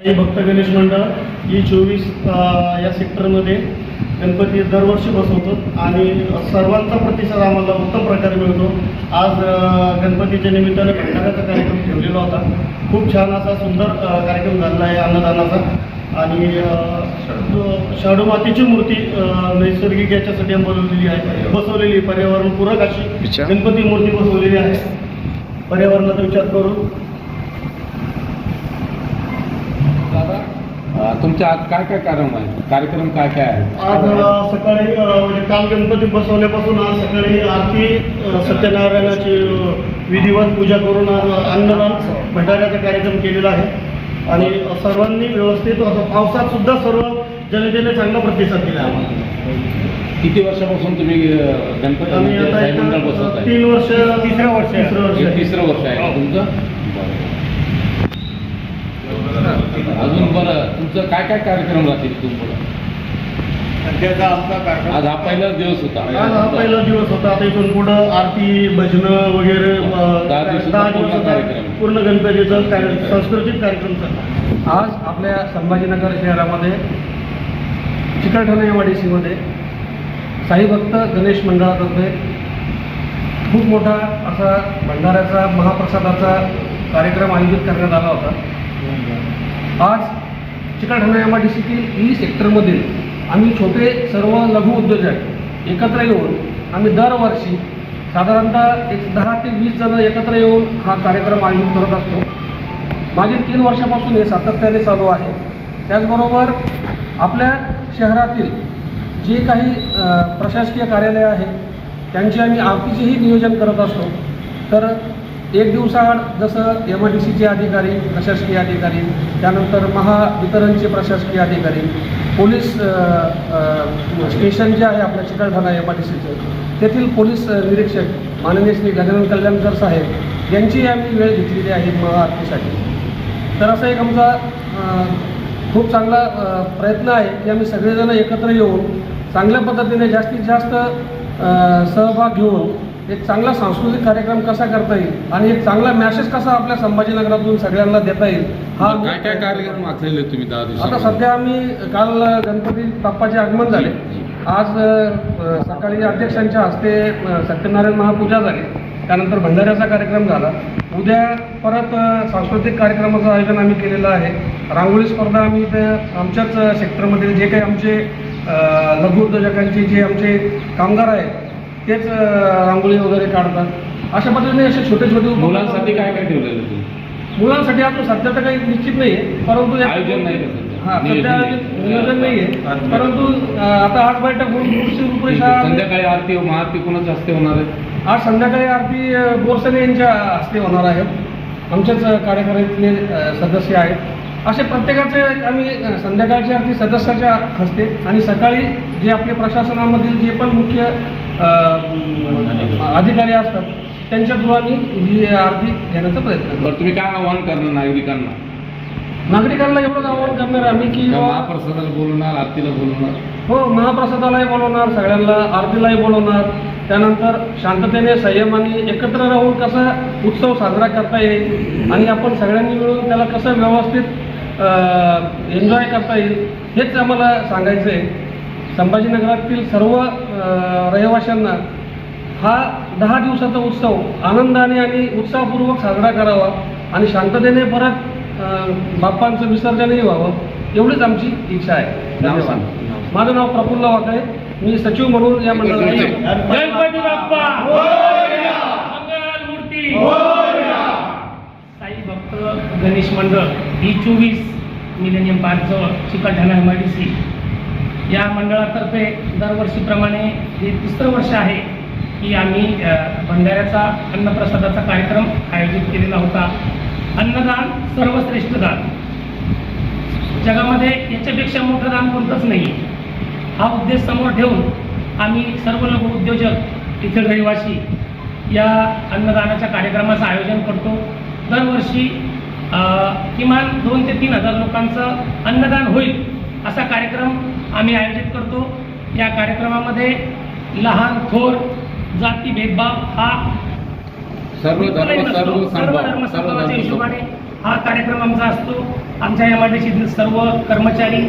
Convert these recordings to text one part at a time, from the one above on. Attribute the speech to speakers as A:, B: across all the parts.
A: काही भक्त गणेश मंडळ ई चोवीस या सेक्टरमध्ये गणपती दरवर्षी बसवतो आणि सर्वांचा प्रतिसाद आम्हाला उत्तम प्रकारे मिळतो. आज गणपतीच्या निमित्ताने भंडाऱ्याचा कार्यक्रम ठेवलेला होता. खूप छान असा सुंदर कार्यक्रम झालेला आहे अन्नदानाचा. आणि शाडू मातीची मूर्ती नैसर्गिक याच्यासाठी आम्ही बनवलेली आहे. बसवलेली पर्यावरणपूरक अशी
B: अच्छा.
A: गणपती मूर्ती बसवलेली आहे. पर्यावरणाचा विचार करून
C: दादा अं, तुमच्या आज काय काय कार्यक्रम आहे कार्यक्रम काय काय आहे
A: आज सकाळी म्हणजे काल गणपती बसवल्यापासून आज सकाळी आरती सत्यनारायणाची विधिवत पूजा करून आज अन्नदान भंडाऱ्याचा कार्यक्रम केलेला आहे. आणि सर्वांनी व्यवस्थित असं पावसात सुद्धा सर्व जनतेने चांगला प्रतिसाद दिला आहे आम्हाला.
C: किती वर्षापासून तुम्ही गणपती
A: आम्ही
C: म्हणजे
A: आता
C: साई मंडळ
A: इथं
C: बसवत आहे
A: तीन वर्ष तिसरं वर्ष तिसरं वर्ष
C: हे
A: आहे.
C: तिसरं वर्ष आहे का तुमचं? बरं. अजून बरं तुमचं काय काय कार्यक्रम राहतील इथून पुढं?
D: सध्याचा आमचा कार्यक्रम
C: आज हा पहिलाच दिवस होता.
A: आज हा पहिला दिवस होता. आता इथून पुढं आरती भजनं वगैरे अ,
C: दहा दिवसाचा
A: दहा
C: पूर्ण
A: दिवसाचा
C: कार्यक्रम.
A: पूर्ण गणपतीचा कार्य- सांस्कृतिक कार्यक्रम चालला
E: आज आपल्या संभाजीनगर शहरामध्ये चिकलठाणा एम आय डी सीमध्ये साईभक्त गणेश मंडळातर्फे खूप मोठा असा भंडाऱ्याचा महाप्रसादाचा कार्यक्रम आयोजित करण्यात आला होता. आज चिकलठाणा एम आर डी सीतील ई सेक्टरमधील आम्ही छोटे सर्व लघु उद्योजक एकत्र येऊन आम्ही दरवर्षी साधारणतः एक दहा ते वीस जण एकत्र येऊन हा कार्यक्रम आयोजित करत असतो. मागील तीन वर्षापासून हे सातत्याने चालू आहे. त्याचबरोबर आपल्या शहरातील जे काही प्रशासकीय कार्यालय आहे त्यांचे आम्ही आरतीचेही नियोजन करत असतो. तर एक दिवसाआड जसं एम आय डी सीचे अधिकारी प्रशासकीय अधिकारी त्यानंतर महावितरणचे प्रशासकीय अधिकारी पोलीस स्टेशन जे आहे आपल्या चिकलठाणा एम आय डी सीचं तेथील पोलीस निरीक्षक माननीय श्री गजानन कल्याणकर साहेब यांची आम्ही वेळ घेतलेली आहे महाआरतीसाठी. तर असा एक आमचा खूप चांगला प्रयत्न आहे की आम्ही सगळेजण एकत्र येऊन चांगल्या पद्धतीने जास्तीत जास्त सहभाग घेऊन एक चांगला सांस्कृतिक कार्यक्रम कसा करता येईल? आणि एक चांगला मॅसेज कसा आपल्या संभाजीनगरातून सगळ्यांना देता येईल? हा
C: काय काय कार्यक्रम आखलेले तुम्ही दहा
E: आता सध्या आम्ही काल गणपती बाप्पाचे आगमन झाले. आज सकाळी अध्यक्षांच्या हस्ते सत्यनारायण महापूजा झाली. त्यानंतर भंडाऱ्याचा कार्यक्रम झाला. उद्या परत सांस्कृतिक कार्यक्रमाचं आयोजन आम्ही केलेलं आहे. रांगोळी स्पर्धा आम्ही इथे आमच्याच सेक्टरमधील जे काही आमचे लघु उद्योजकांचे जे आमचे कामगार आहेत तेच रांगोळी वगैरे काढतात. अशा पद्धतीने असे छोटे छोटे उपक्रम-
C: मुलांसाठी काय काय ठेवलेलं तुम्ही?
E: मुलांसाठी आता सध्या तर काही निश्चित नाही आहे परंतु या-
C: आयोजन नाही का सध्या?
E: हा
C: नियोजन नाही.
E: नियोजन नाही आहे परंतु अं, आता आज बैठक होऊन पुढची रूपरेषा
C: संध्याकाळी आरती महाआरती कोणाच्या हस्ते होणार आहे?
E: आज संध्याकाळी आरती अं, बोरसने यांच्या हस्ते होणार आहेत आमच्याच अं, कार्यकारिणीतले अं, सदस्य आहेत. असे प्रत्येकाचे आम्ही अं, संध्याकाळची आरती सदस्याच्या हस्ते आणि सकाळी जे आपले प्रशासनामधील जे पण मुख्य अधिकारी असतात त्यांच्या थ्रू आम्ही ही आरती घेण्याचा प्रयत्न करतो.
C: बरं तुम्ही काय आव्हान करणार नागरिकांना?
E: नागरिकांना एवढंच आवाहन करणार आम्ही की बाबा-
C: महाप्रसादाला बोलवणार आरतीला बोलवणार?
E: हो महाप्रसादालाही बोलवणार सगळ्यांना आरतीलाही बोलवणार. त्यानंतर शांततेने संयमाने एकत्र राहून कसा उत्सव साजरा करता येईल आणि आपण सगळ्यांनी मिळून त्याला कसं व्यवस्थित एन्जॉय करता येईल हेच आम्हाला सांगायचं आहे संभाजीनगरातील सर्व रहिवाशांना हा दहा दिवसाचा उत्सव आनंदाने आणि उत्साहपूर्वक साजरा करावा आणि शांततेने परत बाप्पांचं विसर्जनही व्हावं एवढीच आमची इच्छा आहे.
C: नाव
E: धन्यवाद.
C: सांग.
E: माझं नाव प्रफुल्ल वाकळे मी सचिव म्हणून या मंडळाचे
A: गणपती
F: बाप्पा! मंगलमूर्ती साई भक्त गणेश मंडळ. ही चोवीस millennium पार्कजवळ Chikalthana M I D C या मंडळातर्फे दरवर्षीप्रमाणे हे तिसरं वर्ष आहे की आम्ही भंडाऱ्याचा अन्नप्रसादाचा कार्यक्रम आयोजित केलेला होता. अन्नदान सर्वश्रेष्ठ दान. जगामध्ये याच्यापेक्षा मोठं दान कोणतंच नाही. हा उद्देश समोर ठेवून आम्ही सर्व लघु उद्योजक इथे रहिवासी या अन्नदानाच्या कार्यक्रमाचं आयोजन करतो. दरवर्षी किमान दोन ते तीन हजार लोकांचं अन्नदान होईल असा कार्यक्रम आम्ही आयोजित करतो. या कार्यक्रमामध्ये लहान थोर जाती भेदभाव हा
C: सर्व धर्म
F: धर्म हिशोबाने हा कार्यक्रम आमचा असतो. आमच्या डी सीतील सर्व कर्मचारी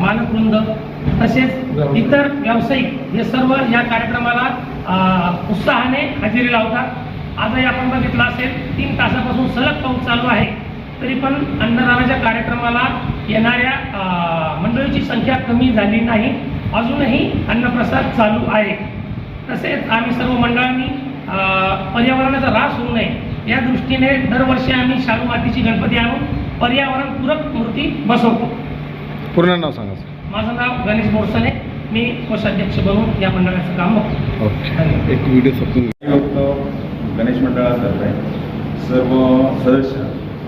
F: मानकवृंद तसेच इतर व्यावसायिक हे सर्व या कार्यक्रमाला उत्साहाने हजेरी लावतात. आजही आपण बघितलं असेल तीन तासापासून सलग पाऊस चालू आहे. तरी पण अन्नदानाच्या कार्यक्रमाला येणाऱ्या मंडळीची संख्या कमी झाली नाही. अजूनही अन्नप्रसाद चालू आहे. तसेच आम्ही सर्व मंडळांनी पर्यावरणाचा ऱ्हास होऊ नये. या दृष्टीने दरवर्षी आम्ही शालू मातीची गणपती आणून पर्यावरणपूरक मूर्ती बसवतो.
B: पूर्ण नाव सांगा
F: माझं नाव गणेश बोरसने. मी कोषाध्यक्ष बनून या मंडळाचं काम बघतो.
B: एक व्हिडिओ
G: गणेश मंडळातर्फे सर्व सदस्य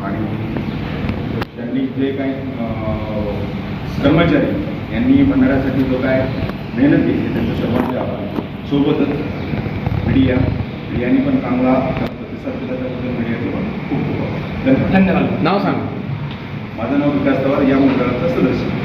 G: आणि त्यांनी जे काही कर्मचारी यांनी मंडळासाठी जो काय मेहनत केली त्यांचं सर्वांचे आभार. सोबतच मीडिया मीडियानी पण चांगला प्रतिसाद दिला त्याबद्दल मीडियाचे पण खूप खूप
F: धन्यवाद.
C: नाव सांगा.
G: माझं नाव विकास पवार या मंडळाचा सदस्य.